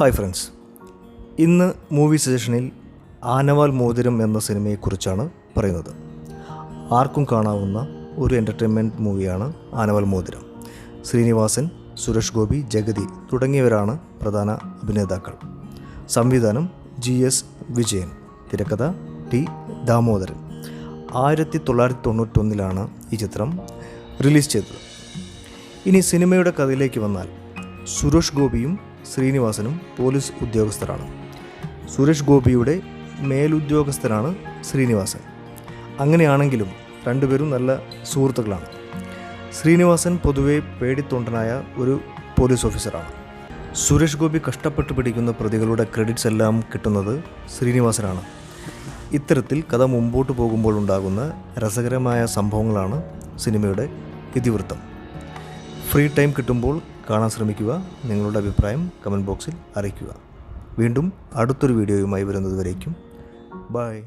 Hi friends. ഇന്ന് movie സജഷനിൽ ആനവാൽ മോതിരം എന്ന സിനിമയെക്കുറിച്ചാണ് പറയുന്നത്. ആർക്കും കാണാവുന്ന ഒരു എന്റർടൈൻമെന്റ് മൂവിയാണ് ആനവാൽ മോതിരം. ശ്രീനിവാസൻ സുരേഷ് ഗോപി ജഗതി തുടങ്ങിയവരാണ് പ്രധാന അഭിനേതാക്കൾ. സംവിധാനം ജി എസ് വിജയൻ തിരക്കഥ ടി ദാമോദരൻ. ആയിരത്തി തൊള്ളായിരത്തി തൊണ്ണൂറ്റൊന്നിലാണ് ഈ ചിത്രം റിലീസ് ചെയ്തത്. ഇനി സിനിമയുടെ കഥയിലേക്ക് വന്നാൽ സുരേഷ് ഗോപിയും ശ്രീനിവാസനും പോലീസ് ഉദ്യോഗസ്ഥരാണ്. സുരേഷ് ഗോപിയുടെ മേലുദ്യോഗസ്ഥനാണ് ശ്രീനിവാസൻ. അങ്ങനെയാണെങ്കിലും രണ്ടുപേരും നല്ല സുഹൃത്തുക്കളാണ്. ശ്രീനിവാസൻ പൊതുവെ പേടിത്തൊണ്ടനായ ഒരു പോലീസ് ഓഫീസറാണ്. സുരേഷ് ഗോപി കഷ്ടപ്പെട്ട് പിടിക്കുന്ന പ്രതികളുടെ ക്രെഡിറ്റ്സ് എല്ലാം കിട്ടുന്നത് ശ്രീനിവാസനാണ്. ഇത്തരത്തിൽ കഥ മുമ്പോട്ട് പോകുമ്പോൾ ഉണ്ടാകുന്ന രസകരമായ സംഭവങ്ങളാണ് സിനിമയുടെ ഇതിവൃത്തം ഫ്രീ ടൈം കിട്ടുമ്പോൾ കാണാൻ ശ്രമിക്കുക നിങ്ങളുടെ അഭിപ്രായം കമന്റ് ബോക്സിൽ അറിയിക്കുക. വീണ്ടും അടുത്തൊരു വീഡിയോയുമായി വരുന്നതുവരേക്കും ബൈ.